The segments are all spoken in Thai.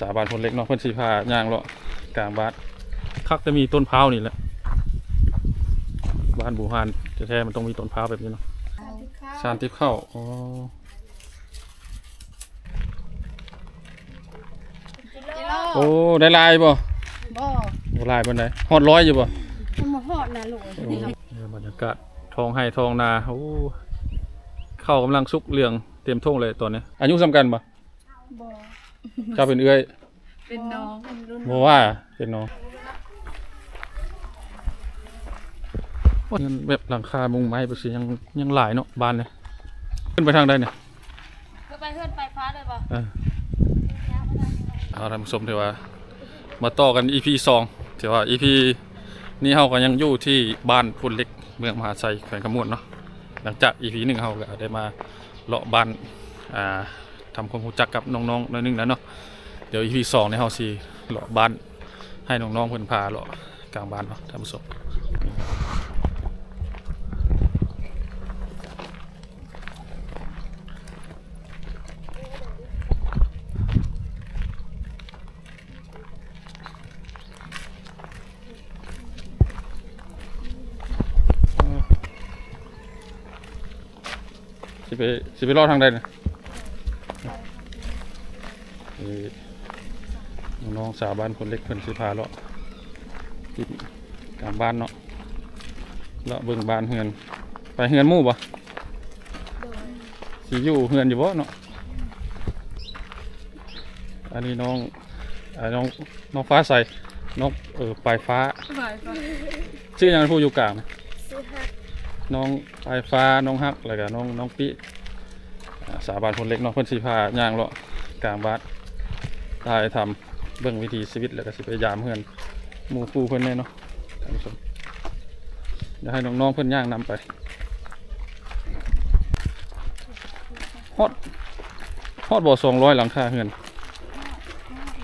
สาบานคนเล็กเนาะเพิ่นสีพาย่างเลาะกลางบ้านคักจะมีต้นพร้าวนี่แหละ บ้านบูฮานแท้ๆมันต้องมีต้นพร้าวแบบนี้เนาะชานทิพย์เข้าอ๋อโอ้ได้ลายบ่บ่บ่ลายบนไดฮอดร้อยอยู่บ่มันมาฮอดนะลูกโอ้เออบรรยากาศทองให้ทองนาโอ้เข้าวกำลังสุกเรืองเตรียมท่งเลยตอนนี้ อายุสำคัญบ่บ่ เจ้าเป็นเอื้อยเป็นน้องเป็นรุ่นบ่ว่าเป็นน้องโอ้ยมันแบบหลังคามุงไม้ไปสิยังยังหลายเนาะบานเลยขึ้นไปทางใดเนี่ยก็ไปเฮือนไปฟ้าเลยบ่เออเอาท่านผู้ชมถือว่า มาต่อกัน EP สองถือว่า EP นี้เฮาก็ยังอยู่ที่บ้านพุ่นเล็กเมืองมหาชัยแขวงขมวนเนาะหลังจาก EP หนึ่งเฮาก็ได้มาเลาะบ้านอ่า ทำความรู้จักกับน้องๆหน้อยนึงแล้วเนาะเดี๋ยว EP สองเนี่ยเฮาสิเลาะบ้านให้น้องๆเพิ่นพาเลาะกลางบ้านเนาะท่านผู้ชมสิไปสิไปรอดทางใดเนี่ย เอ่อน้องสาวบ้านคนเล็กเพิ่นสิพาเลาะที่กลางบ้านเนาะเลาะเบิ่งบ้านเฮือน ไปเฮือนหมู่บ่สิอยู่เฮือนอยู่บ่เนาะอันนี้น้องอันน้องน้องฟ้าใสน้องเออปลายฟ้าไปไปชื่อหยังผู้อยู่กลางนะซื้อฮักน้องปลายฟ้าน้องฮักแล้วก็น้องน้องปิอ่าสาบานคนเล็กเนาะเพิ่นสิพาย่างเลาะกลางบ้าน ถ่ายทำเบิ่งวิถีชีวิตแล้วก็สิไปยามเพื่อนหมูคู่เพิ่อนแน่เนาะท่านผู้ชมเดี๋ยวให้น้องๆเพิ่อนย่างนำไปฮอดฮอดบ่สองร้อยหลังคาเฮือน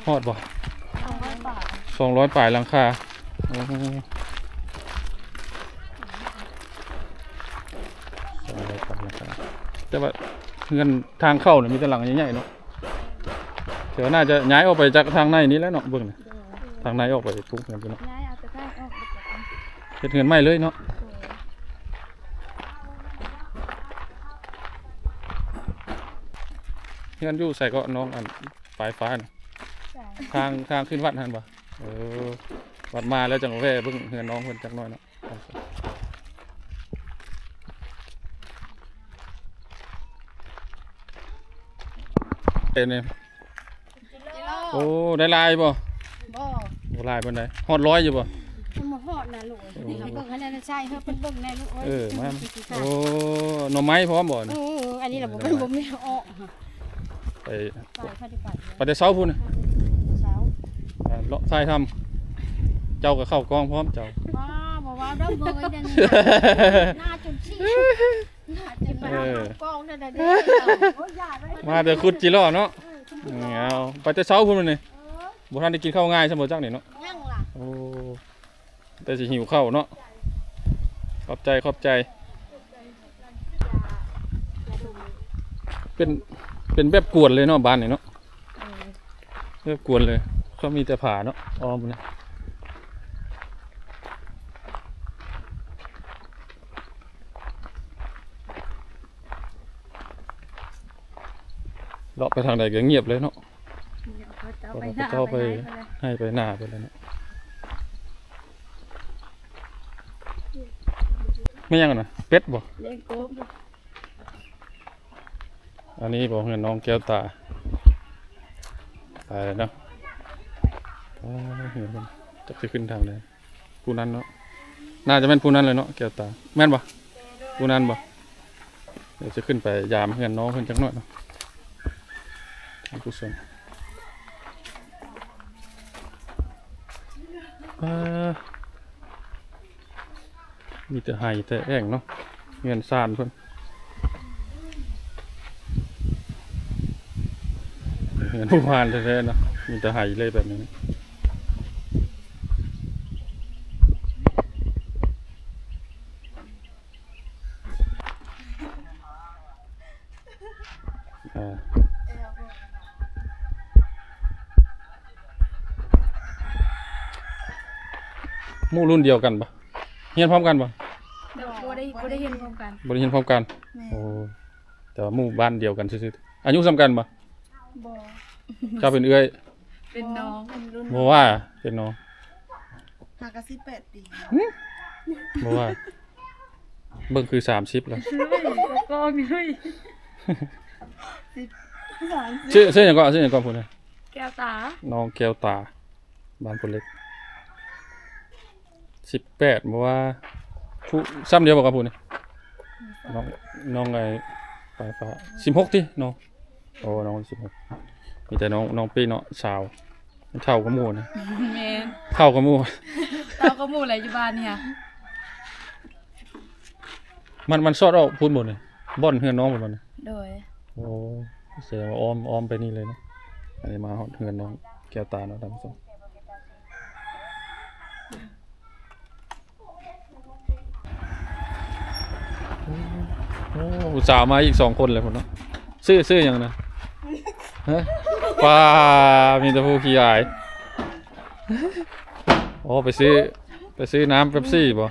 ฮอดบ่สองร้อยบาทสองร้อยปลายหลังคาสองร้อยปลายลังคาแต่ว่าเงินทางเข้าเนี่ยมีแต่หลังใหญ่ๆเนาะ เดี๋ยวน่าจะย้ายออกไปจากทางในนี้แล้วเนาะเบิ่งน่ะทางในออกไปปุ๊บเงินไปเนาะย้ายเอาแต่ได้ออกไปจากนั้นเฮ็ดเงินใหม่เลยเนาะเงินอยู่ใส่ก็น้องอันปลายฟ้าน่ะใช่ทางทางขึ้นวัดหันบ่เออวัดมาแล้วจังแว่เบิ่งเฮือนน้องเพิ่นจักหน่อยเนาะเอ็นเนี่ยกิ โลโอ้ได้ลายบ่บ่บ่ลายปานใดฮอดร้อยอยู่บ่มันมาฮอดนะลูกนี่เขาเบิ่งให้แน่ใช่เฮาเป็นเบิ่งแน่ลูกเออมาโอ้หน่อไม้พร้อมบ่เอนี่ออันนี้ล่ะบ่เป็นบ่มีออกไปไปพาดิไปไปแต่เช้าพุ่นน่ะเช้าอ่าเลาะทรายทำเจ้าก็เข้ากองพร้อมเจ้าว้าบ่ว่าดอกเบิ่งไอ้เดี๋ยวนี้หน้าจนชี้หน้าจะไปเอากองได้ๆเด้อโอ้ยอย่าไปมาแต่ขุดจิล้อเนาะ เอาไปแต่เช้าพุ่นนี่บ่ทันได้กินข้าวง่ายซะบ่จักนี่เนาะยังล่ะโอ้แต่สิหิวข้าวเนาะขอบใจขอบใจ เป็นเป็นแบบกวนเลยเนาะบ้านนี่เนาะแบบกวนเลยเขามีแต่ผ่าเนาะอ้อมเล เลาะไปทางใดก็เงียบเลยเนาะเขาไปไปเจ้าไปไปให้ไปหน้าไปเลยเนาะไม่ยังกันนะเป็ดบ่เลี้ยงกบอันนี้บอกเงินน้องแก้วตาตายแล้วเนาะโอ้ยเห็นมันจะไปขึ้นทางเลยผู้นั้นเนาะน่าจะเป็นผู้นั้นเลยเนาะแก้วตาแม่นบ่ผู้นั้นบ่เดี๋ยวจะขึ้นไปยามเงินน้องเพิ่นจักหน่อยเนาะ กุศลมีแต่ไห้แต่แอ่งเนาะเงินซ่านเพิ่นเงินผู้พานแท้ๆเนาะมีแต่ไหเลยแบบนี้อ่า ห มู่รุ่นเดียวกันปะเรียนพร้อมกันปะเดี๋ยวบ่ได้บ่ได้เห็นพร้อมกันบ่ได้เรียนพร้อมกันแม่โอ้แต่ว่าหมู่บ้านเดียวกันซื่อๆอายุซ้ำกันปะบ่เจ้าเป็นเอื้อย เป็นน้องเป็นรุ่นบ่ว่าเป็นน้องหากะ18ปีบ่ว่าเบิ่งคือ30แล้วก็มีเฮ้ยชื่อชื่อหยังก่อนชื่อหยังก่อนพุ่นน่ะแก้วตา น้องแก้วตา บ้านพุ่นเล็ก 18บ่ว่าผู้ซ้ำเดียวบ่กับพุ่นนี่น้องน้องไอ้ปลายฟ้า16ติน้องโอ้น้อง16มีแต่น้องน้องปีเนาะสาวเท่ากับหมู่นะแม่นเท่ากับหมู่เต้าก็หมู่อะไรอยู่บ้านเนี่ยมันมันซอดออกพูดหมดเลยบ่อนเฮือนน้องหมดมันโดยโอ้แสดงว่าอ้อมอ้อมไปนี่เลยเนาะอันนี้มาฮอดเฮือนน้องแก้วตาเนาะท่านผู้ช อ้อุตส่าห์มาอีกสองคนเลยคนเนาะซื้อซื้อหยังนะฮะป้ามีแต่ผู้ขี้อายโอ้ไปซื้อไปซื้อน้ำเป๊ปซี่บ่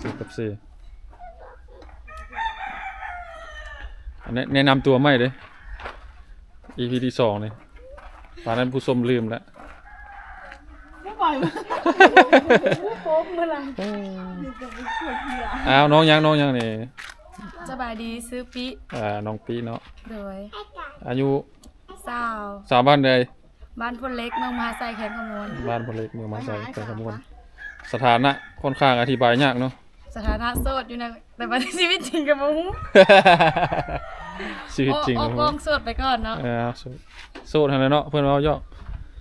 ซื้อเป๊ปซี่อันนี้แนะนำตัวไม่เลย EP ที่สองเลยตอนนั้นผู้ชมลืมแล้วไม่ปล่อยโป๊บเมื่อไหร่อ้าวน้องยังน้องยังนี่ สบายดีซื้อปิอ่าน้องปีเนาะโดยอายุสาวสาวบ้านใดบ้านพลเล็กเมืองมหาไซแขนขมวนบ้านพลเล็กเมืองมาใส่แต่ขมวนสถานะค่อนข้างอธิบายยากเนาะ สถานะโสดอยู่นะแต่ว่าชีวิตจริงกับมูชีวิตจริงโอ้นะโอ้กล้องโสดไปก่อนเนาะเออโสดโสดทางนั้นเนาะเพื่อนเราย่อก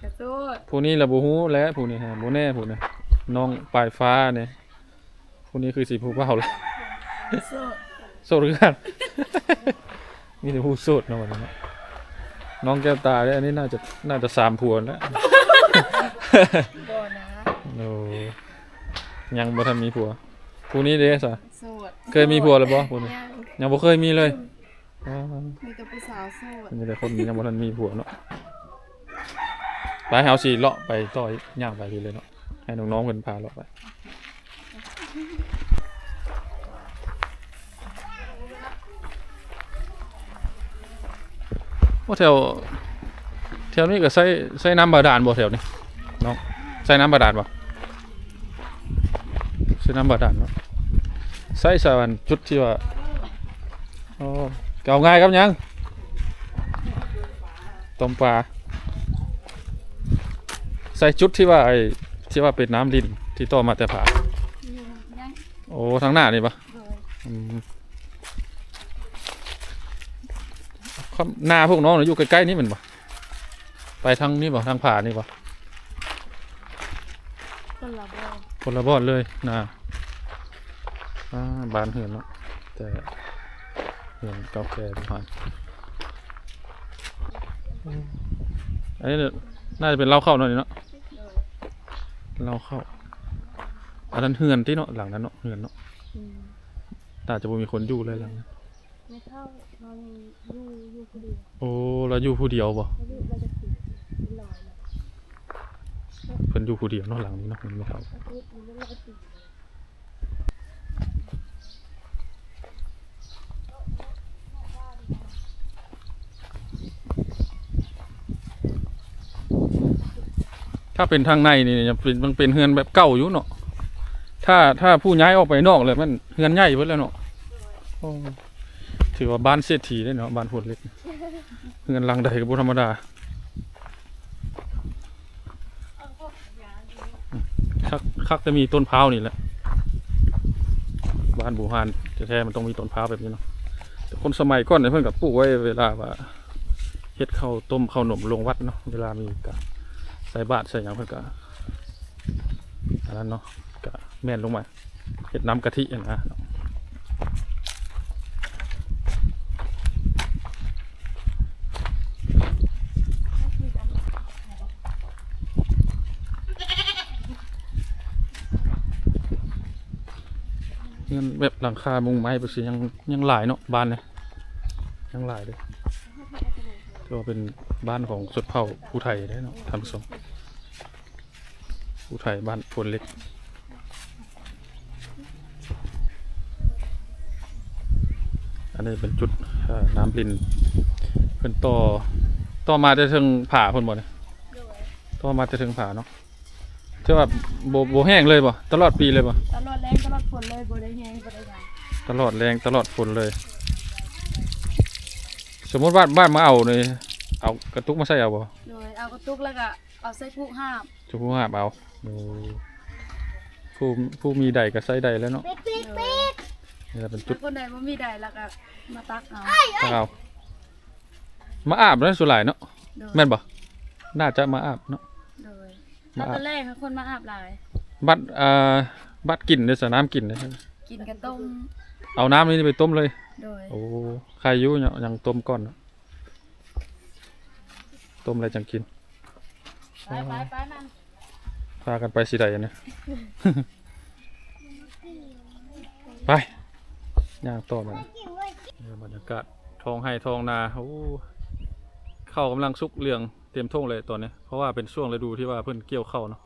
กระโสดผู้นี้ระบุฮู้และผู้นี้ฮะบ่แน่ผู้นี้น้องปลายฟ้าเนี่ยผู้นี้คือสีผู้เป้าเลยโสด โสดคือกันมีแต่ผู้โสดเนาะวันนี้เนาะน้องแก้วตาเนี่ยอันนี้น่าจะน่าจะสามพวนแล้วบ่นะโอ้ยังบ่ทันมีผัวผู้นี้เด้ซะโสดเคยมีผัวแล้วบ่ผู้นี้ยังยังบ่เคยมีเลยอ๋อมีแต่ผู้สาวโสดมีแต่คนยังบ่ทันมีผัวเนาะไปเฮาสิเลาะไปต่อย่างไปทีเลยเนาะให้น้องๆเพิ่นพาเลาะไป โอ้แถวแถวนี้ก็ใช้ใช้น้ำบาดาลบ่แถวนี้น้องใช้น้ำบาดาลบ่ใช้น้ำบาดาลเนาะใช้สวรรค์จุดที่ว่าโอ้เก่าง่ายครับยังต้มปลาใส่จุดที่ว่าไอ้ที่ว่าเป็นน้ำลินที่ต่อมาแต่ผายังโอ้ทางหน้านี่ปะ โดย อืมคำ หน้าพวกน้องน่ะอยู่ใกล้ๆนี่แมันปะไปทางนี้ปะทางผ่านี่ปะคนละบ่คนละบอนเลยนาอ่าบานเหือนเนาะแต่เหือนเก่าแก่ผ่านอันนี้เนี่ยน่าจะเป็นเหล้าเข้าเนาะนี่เนาะเหล้าเข้าอันนั้นเหือนที่เนาะหลังนั้นเนาะเหือนเนาะอืมน่าจะบ่มีคนอยู่เลยหลังนั้น ไม่เท่าเราอยู่อยู่คนเดียวโอ้เราอยู่ผู้เดียวบ่เราอยู่เราจะถือเป็นลอยแล้วเพิ่นอยู่ผู้เดียวเนาะหลังนี้เนาะมันไม่เท่าก็คือมันเราก็ถือถ้าเป็นทางในนี่จะเป็นมันเป็นเฮือนแบบเก่าอยู่เนาะถ้าถ้าผู้ย้ายออกไปนอกเลยมันเฮือนใหญ่เบิดแล้วเนาะโอ้ ถือว่าบ้านเศรษฐีได้เนาะบ้านพดเล็กเฮือนหลังใดก็บ่ธรรมดาคักคักจะมีต้นพร้าวนี่แหละ บ้านบูฮานแท้ๆมันต้องมีต้นพร้าวแบบนี้เนาะแต่คนสมัยก่อนเนี่ยเพิ่นกับปลูกไว้เวลาว่าเฮ็ดข้าวต้มข้าวหนมลงวัดเนาะเวลามีการใส่บาทใส่หยังเพิ่นก็อันนั้นเนาะก็แม่นลงมาเฮ็ดน้ำกะทิอะนะ เงินแบบหลังคามุงไม้ไปสิยังยังหลายเนาะบ้านเนี่ยยังหลายเลยก็เป็นบ้านของชนเผ่าผู้ไทยได้เนาะท่านผู้ชมผู้ไทยบ้านพลเล็กอันนี้เป็นจุดน้ำลินเพิ่นต่อต่อมาจะถึงผาพนบ่เนี่ยโดยต่อมาจะถึงผาเนาะ เชื่อว่าโบโบแห้งเลยบ่ตลอดปีเลยบ่ตลอดแรงตลอดฝนเลยบ่ได้แห้งบ่ได้หยังตลอดแรงตลอดฝนเลย สมมติว่าบ้านมาเอาเลยเอากระตุกมาใส่เอาบ่โดยเอากระตุกแล้วก็เอาใส่กุห้ามจุผู้หาบเอาโอ้ผู้ผู้มีใดก็ใส่ใดแล้วเนาะปิดปิดปิดนี่แหละเป็นจุจุดดคนใดบ่มีใดแล้วก็มาตักเอาตักเอามาอาบแล้วสุหลายเนาะโดยแม่นบ่น่าจะมาอาบเนาะโดย มาถ้าอาบตอนแรกเขาคนมาอาบหลาย บัดเอ่อบัดกินเด้อสน้ำกินเด้อกินกันต้มเอาน้ำนี้ไปต้มเลย โดย โอ้ใครอยู่เนี่ยยังต้มก่อนเนาะต้มอะไรจังกิน ไปไปไปนั่นพากันไปสิใดอันเนี่ย ไปย่างต่อมาเนี่ยบรรยากาศท้องให้ท้องนาโอ้ข้าวกำลังสุกเรือง เตรียมท่งเลยตอนนี้ เพราะว่าเป็นช่วงฤดูที่ว่าเพิ่นเกี่ยวเข้าเนาะ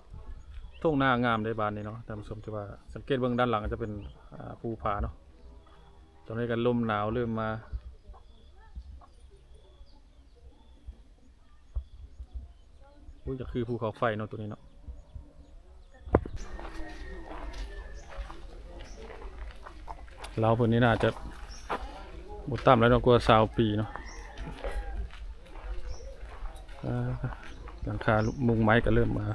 ท่งนางามในบานนี้เนาะตามชมที่ว่าสังเกตเบื้องด้านหลังจะเป็นภูผาเนาะตอนนี้กันลมหนาวเริ่มมาอุ้ยจะคือภูเขาไฟเนาะตัวนี้เนาะเราเพิ่นนี่น่าจะบุต่ำแล้วเนาะกว่าสาวปีเนาะ หลังคามุงไม้ก็เริ่มมา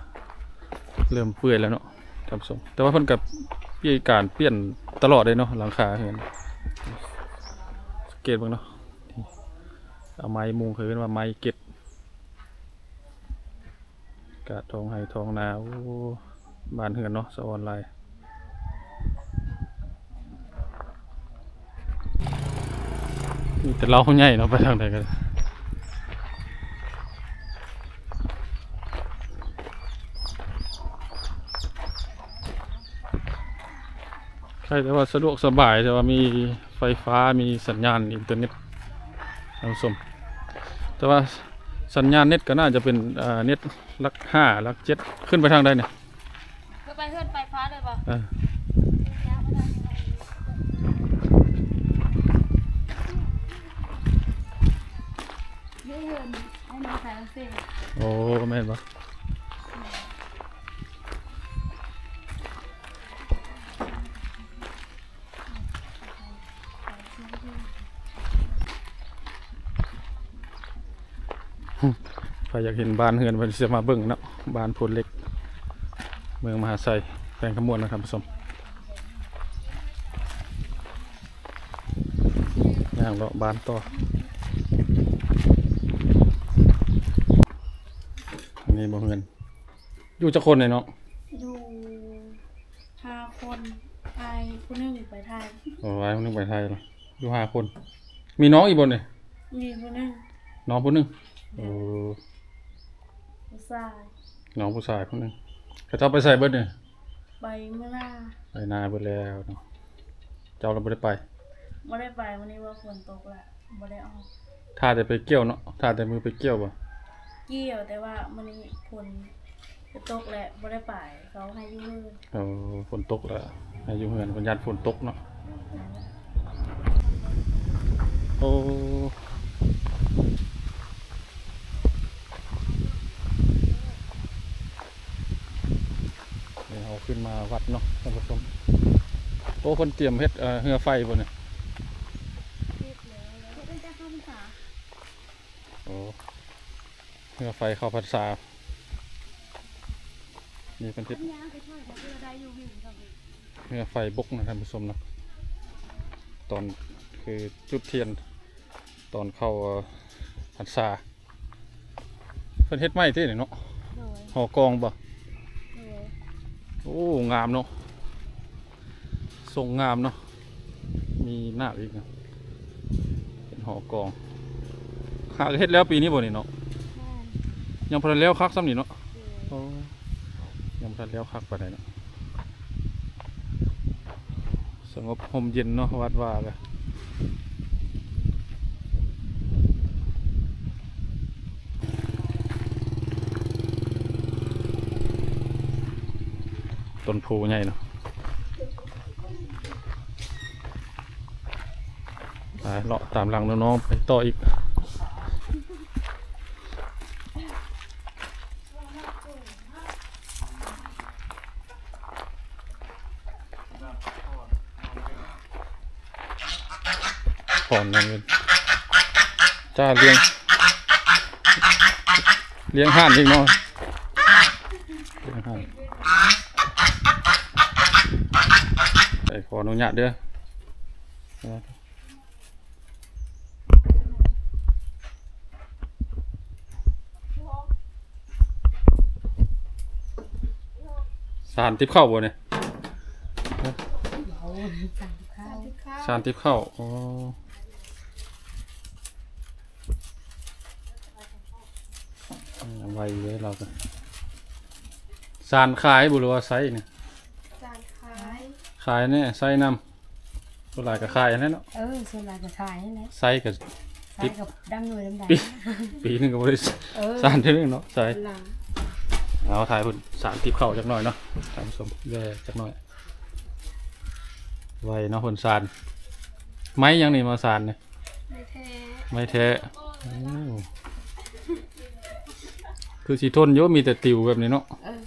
เริ่มเปื่อยแล้วเนาะท่านผู้ชมแต่ว่าเพิ่นกับมีการเปลี่ยนตลอดเลยเนาะหลังคาเห็นสเกตบ้างเนาะเอาไม้มุงเคยเป็นว่าไม้เก็ดกาดทองไห้ทองนาโอ้บานเฮือนเนาะสะออนไลน์แต่เราใหญ่เนาะไปทางไหนกัน ช่แต่ว่าสะดวกสบายแต่ว่ามีไฟฟ้ามีสัญญาณอินเทอร์เน็ตท่านผู้ชมแต่ว่าสัญญาณเน็ตก็น่าจะเป็นอ่าเน็ตลักห้าลักเจ็ดขึ้นไปทางใดเนี่ยก็ไปเฮือนไปฟ้าเลยป่ะเออเฮือนให้น้องใส่เสื้อโอ้แม่นปะ อยากเห็นบ้านเฮือนเพิ่นสิมาเบิ่งเนาะบ้านพลเล็ก เมืองมหาไซแปลงขมวนนะครับผู้ชมย่างเลาะบ้านต่ออันนี้บ่เฮือน อยู่จักคนเลยเนาะอยู่ห้าคนไทยผู้หนึงไปไทยโอ้ยคนหนึงไปไทยแล้วอยู่ห้าคน มีน้องอีกบนเลยมีผู้หนึงน้องคนหนึงโอ้ ผู้ชายน้องผู้ชายคนหนึงเขาเจ้าไปใส่เบิดเนี่ยไปเมื่อหน้าไปนาเบิดแล้วเนาะเจ้าเราไม่ได้ไปไม่ได้ไปวันนี้ว่าฝนตกแหละไม่ได้ออกถ้าจะไปเกี่ยวเนาะถ้าแต่มือไปเกี่ยวบ่เกี่ยวแต่ว่าวันนี้ฝนจะตกแหละไม่ได้ไปเขาให้อยืมเออฝนตกแล้วให้อยู่เฮือนคนยันฝนตกเนาะโอ้ เดี๋ยวเอาขึ้นมาวัดเนาะท่านผู้ชมโอ้คนเตรียมเฮ็ดเอ่อเรือไฟบ่เนี่ยเป็นเจ้าข้าพเจ้าโอ้เรือไฟเข้าพรรษานี่เป็นเฮ็ดย่างไปช่วยเขาเพื่อได้อยู่หิวครับเรือไฟบกนะท่านผู้ชมเนาะตอนคือจุดเทียนตอนเข้าเอ่อพรรษาเพิ่นเฮ็ดไม้ที่นี่เนาะโดยหอกองบ่โดย โอ้ งามเนาะทรงงามเนาะมีหน้าอีกนะเป็นหอกองหากเฮ็ดแล้วปีนี้บ่นี่เนาะยังพอแล้วคักซ้ำนี่เนาะโอ้ยังพอแล้วคักปานใดเนาะสงบห่มเย็นเนาะวัดว่าเลย ต้นโพใหญ่เนาะไปเลาะตามหลังน้องๆไปต่ออีกก่อนนั่นเป็นจ้าเลี้ยง เลี้ยงห่านอีกเนาะเลี้ยงห่าน ไปขออนุญาตเด้อสารทิพย์เข้าบ่เนี่ยโอ้ยสั่งข้าวสารทิพย์เข้าอ๋ออืมไวเลยเราก็สารขายบุหรือว่าไซส์เนี่ยจานขาย ขายเนี่ยไซส์นำตัวหลายก็ขายอันนั้นเนาะเออส่วนหลายก็ขายนั่นแหละไซส์ก็ ขายกับดำหน่วยดำใดปีปีหนึงก็บริเออ สารเท่านึงเนาะไซส์หลังเอาถ่ายพุ่นสารทิพย์เข้าจักหน่อยเนาะท่านผู้ชมแย่จักหน่อย ไวเนาะพุ่นสารไม้ยังนี่มาสารเนี่ย ไม่แท้ไม่แท้โอ้คือสีทนโยมีแต่ติวแบบนี้เนาะเออ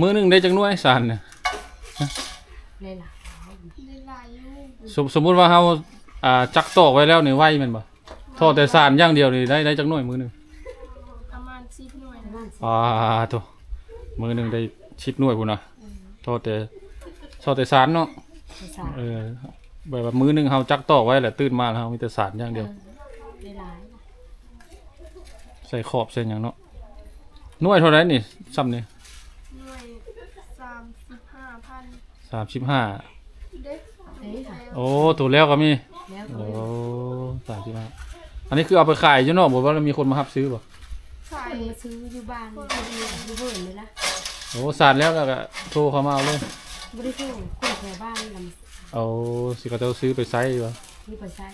มือหนึ่งได้จังหน่วยสารเนี่ยเลยล่ะได้หลายอยู่สมสมมุติว่าเราอ่าจักตอกไว้แล้วนี่ไหวแมันบ่ทอดแต่สารอย่างเดียวนี่ได้ได้จังหน่วยมือหนึ่งประมาณสิบหน่วยประนะมาณสิบอ่าโตัวมือหนึ่งได้ชิดหน่วยพุ่นนะทอดแต่ทอดแต่สารเนาะสามเออแบบว่ามือหนึ่งเราจักตอกไว้แหละตื่นมาแล้วเรามีแต่สารอย่างเดียวได้หลายใส่ขอบใส่หยังเนาะหน่วยเท่าไหรนี่ซ้ำนี่ หน่วยสามสิบห้าพัน สามสิบห้าเด็กเอ้ยค่ะโอ้ตัวแล้วก็มีแล้วก็โอ้สามสิบห้าอันนี้คือเอาไปขายอยู่เนาะบอกว่ามีคนมารับซื้อบ่ขายคนมาซื้ออยู่บ้านคนเดียวอยู่เบิ่นเลยละโอ้สารแล้วแล้วก็โทรเขามาเอาเลยบริสุทธิ์คนแถวบ้านนเอาสิเขาจะซื้อไปไซส์วะำมีไปใช้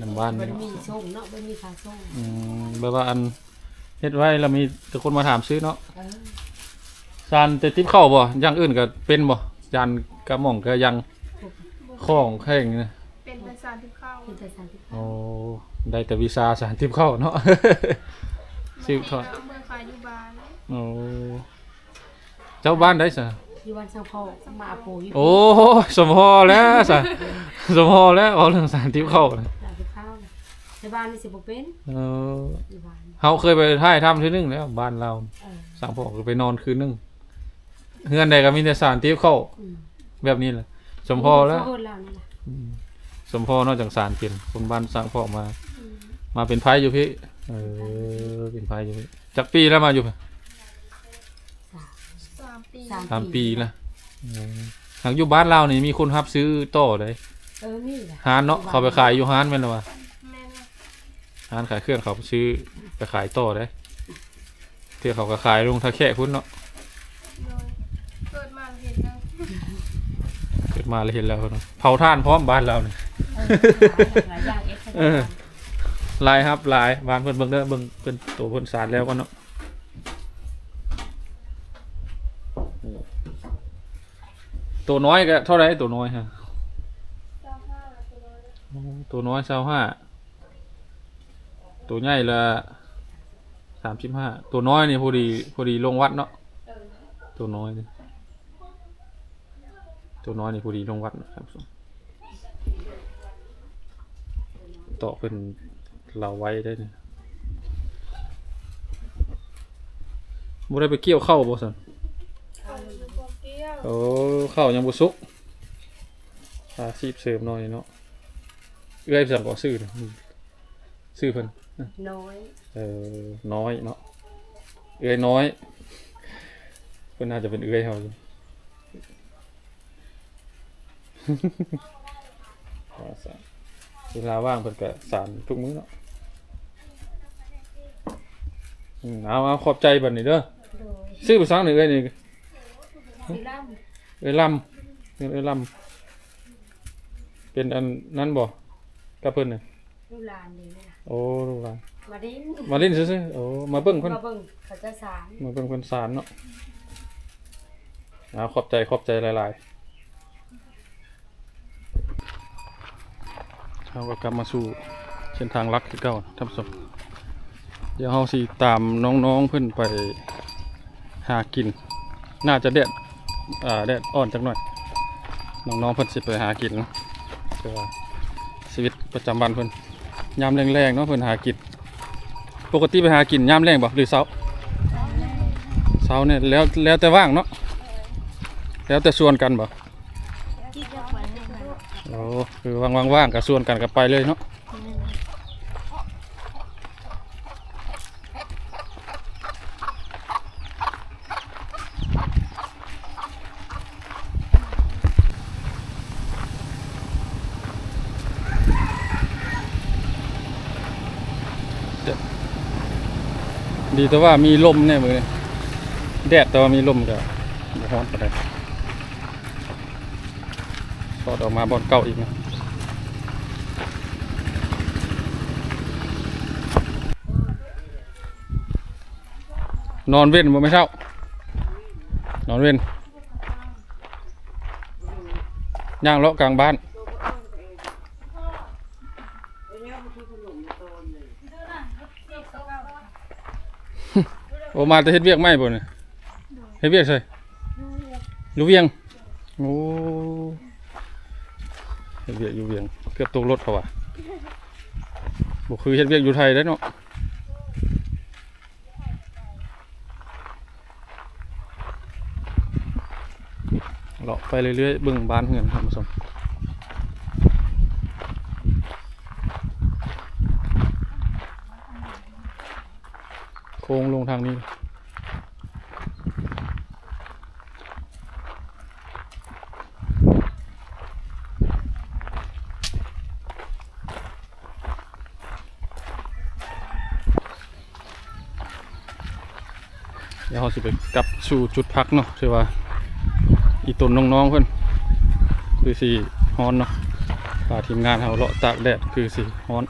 นำบ้านบนี่ริเนาะมีส่งเนาะบริมีค่าส่งอืมแบบว่าอันเฮ็ดไว้แล้วมีแต่คนมาถามซื้อเนาะเออสารแต่ติ๊บเข้าบ่อย่างอื่นก็เป็นบ่ จานกระหม่องก็ยังของแข่งนี่นะเป็นภาษาที่เข้าเป็นแต่สามสิบโอ้ได้แต่วีซ่าสารติ๊บเข้าเนาะซื้อทอดเอาเมื่อขายอยู่บ้านโอ้เจ้าบ้านได้ซะอยู่วันสังพ่อมาอาโปอยู่โอ้สมพอแล้วซะสมพอแล้วเอาเรื่องสารติ๊บเข้านะสามสิบข้าวนะในบ้านนี่สิบเป็นเอออยู่บ้านเฮาเคยไปถ่ายทำที่นึงแล้วบ้านเราเออ สั่งพอก็ไปนอนคืนนึง เฮือนใดก็มีแต่สารติ๊บเข้าอืมแบบนี้แหละสมพอแล้วโคตรแล้วนี่แหละสมพอนอกจากสารเป็นคนบ้านสร้างพ่อมามาเป็นไพ่อยู่พี่ เออ เป็นไพ่อยู่พี่จากปีแล้วมาอยู่พี่สามปีสามปีแล้วเออหลังอยู่บ้านเรานี่มีคนรับซื้อต่อเลยเออนี่แหละฮานเนาะเขาไปขายอยู่ฮานแม่นหรอวะแม่นว่าฮานขายเครื่องเขาไปซื้อไปขายต่อได้เที่ยวเขาก็ขายลงท่าแค่พุ่นเนาะ โดยเกิดมาเห็นแล้ว เกิด มาเลยเห็นแล้วเนาะเผาท่านพร้อมบ้านเราเนี่ยเออหลายอย่างเอฟเออ ลายครับลายบ้านเพิ่นเบิ่งเด้อเบิ่งเป็นตัวเพิ่นสารแล้วก็เนาะตัวน้อยก็เท่าไหรตัวน้อยฮะเจ้าห้าตัวน้อยโอ้ตัวน้อยเศร้าห้าตัวใหญ่ละสามสิบห้าตัวน้อยนี่พอดีพอดีลงวัดเนาะเออตัวน้อยนี่ ตัวน้อยนี่พอดีลงวัดนะครับต่อเป็นเราไว้ได้เนี่ยบ่ได้ไปเกี่ยวเข้าวบ่สันเอาอยู่บ่เกี้ยวโอ้เข้าวยังบ่สุกอาชีพเสริมหน่อยเนาะเอื้อยสั่งก็ซื้อนะอืมซื้อเพิ่นน้อย เออ น้อยเนาะ เอื้อยน้อย เพิ่นน่าจะเป็นเอื้อยเฮาอยู่ เวลาว่างเพิ่นก็สานทุกมื้อเนาะอืมเอาเอาขอบใจบัดนี้เด้อโดยซื้อไปซังหนึ่งเอ้ยนี่สีล่เอ้ยลำเอ้ยลำเป็นอันนั้นบ่กับเพิ่นน่ะำลูกหลานนี่นะโอ้ลูกหลานมาดินมาเล่นซื่อๆโอ้มาเบิ่งเพิ่น มาเบิ่งเขาจะสารมาเบิ่งเพิ่นสารเนาะเอาขอบใจขอบใจหลาย เราก็กลับมาสู่เส้นทางลักคือเก่าท่านผู้ชมเดี๋ยวเฮาสิตามน้องๆเพิ่อนไปหากิน น่าจะแดดแดดอ่อนจักหน่อย น้องๆเพิ่อนสิไปหากินเนาะแต่ว่าชีวิตประจำวันเพิ่อนยามแรงๆเนาะเพิ่อนหากิน ปกติไปหากินยามแรงบ่หรือเช้าเช้าเนี่ยแล้วแล้วแต่ว่างเนาะแล้วแต่ส่วนกันบ่ โอ้คือว่างๆๆกับส่วนกันกับไปเลยเนาะดีแต่ว่ามีลมเนี่ยมือแดดแต่ว่ามีลมก็บ่ร้อนปา นใดก็ออกมาบอนเก่าอีกนะนอนเว้นบ่ไม่เท่านอนเว้นย่างเลาะกลางบ้านโอมาแต่เฮ็ดเวียกไหมบ่เนี่ยเฮ็ดเวียกใส่อยู่เวียงโอ้ เฮ็ดเวียกอยู่เวียงเกือบตกรถเขาว่ะบ่คือเฮ็ดเวียกอยู่ไทยได้เนาะเลาะไปเรื่อยๆเบิ่งบ้านเฮือนท่านผู้ชมโค้งลงทางนี้ เดี๋ยวเราสิไปกลับ สู่จุดพักเนาะใช่ว่า อีตนน้องๆเพื่อนคือสีฮ้อนเนาะตาทีมงานเราเลาะตากแดดคือสีฮ้อน